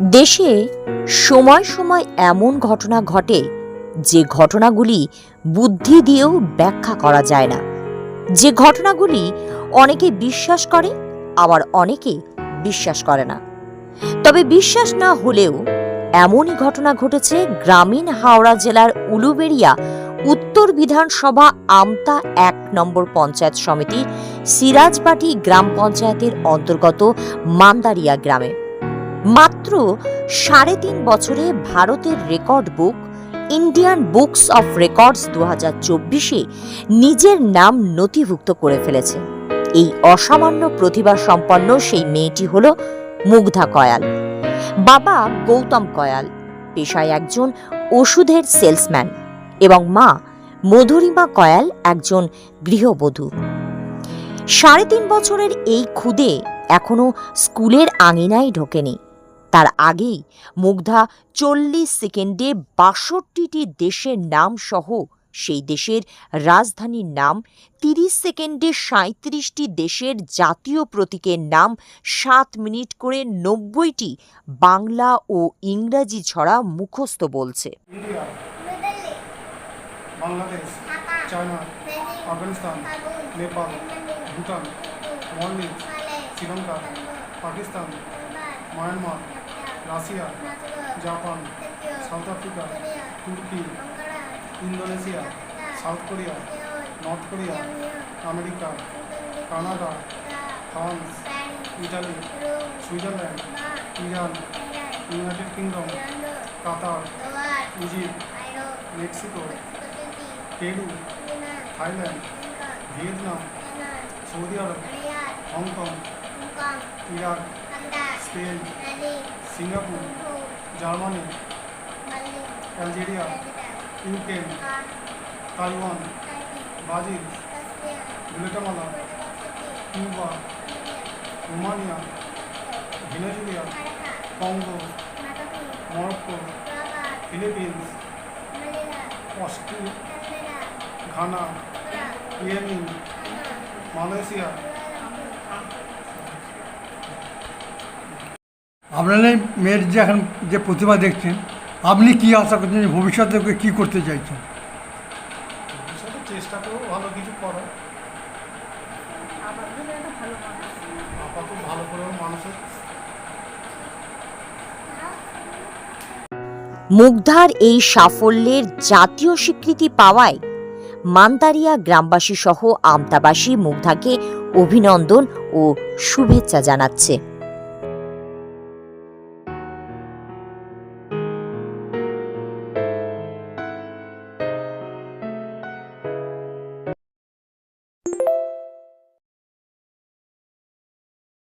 দেশে সময় সময় এমন ঘটনা ঘটে যে ঘটনাগুলি বুদ্ধি দিয়েও ব্যাখ্যা করা যায় না। যে ঘটনাগুলি অনেকে বিশ্বাস করে, আবার অনেকে বিশ্বাস করে না। তবে বিশ্বাস না হলেও এমনই ঘটনা ঘটেছে গ্রামীণ হাওড়া জেলার উলুবেড়িয়া উত্তর বিধানসভা আমতা এক নম্বর পঞ্চায়েত সমিতির সিরাজবাটি গ্রাম পঞ্চায়েতের অন্তর্গত মান্দারিয়া গ্রামে। মাত্র সাড়ে তিন বছরে ভারতের record book, Indian books of records দু হাজার চব্বিশে নিজের নাম নথিভুক্ত করে ফেলেছে। এই অসামান্য প্রতিভা সম্পন্ন সেই মেয়েটি হল মুগ্ধা কয়াল। বাবা গৌতম কয়াল, পেশায় একজন ওষুধের সেলসম্যান এবং মা মধুরিমা কয়াল একজন গৃহবধূ। সাড়ে তিন বছরের এই খুদে এখনও স্কুলের আঙিনায় ঢোকেনি। তার আগেই মুগ্ধা চল্লিশ সেকেন্ডে বাষট্টিটি দেশের নাম সহ সেই দেশের রাজধানীর নাম, তিরিশ সেকেন্ডে সাঁত্রিশটি দেশের জাতীয় প্রতীকের নাম, সাত মিনিট করে নব্বইটি বাংলা ও ইংরাজি ছড়া মুখস্থ বলছে। Myanmar Russia, Japan, South Africa, তুর্কি, Indonesia, South Korea, North Korea, America, Canada, France, Italy, Switzerland, Iran, United Kingdom, Qatar, Egypt, Mexico, Peru, Thailand, Vietnam, Saudi আরব, Hong Kong, Iraq, Spain Singapore Germany Algeria Ukraine Taiwan Brazil Guatemala Cuba Romania Venezuela Congo Morocco Philippines Austria Ghana Yemen Malaysia আপনার এই মেয়ের যে এখন যে প্রতিভা দেখছেন আপনি কি আশা করছেন যে ভবিষ্যতে ওকে কী করতে চাইছেন? চেষ্টা করব ভালো কিছু আপাতত ভালো মানুষের। মুগ্ধার এই সাফল্যের জাতীয় স্বীকৃতি পাওয়ায় মান্তারিয়া গ্রামবাসী সহ আমতাবাসী মুগ্ধাকে অভিনন্দন ও শুভেচ্ছা জানাচ্ছে।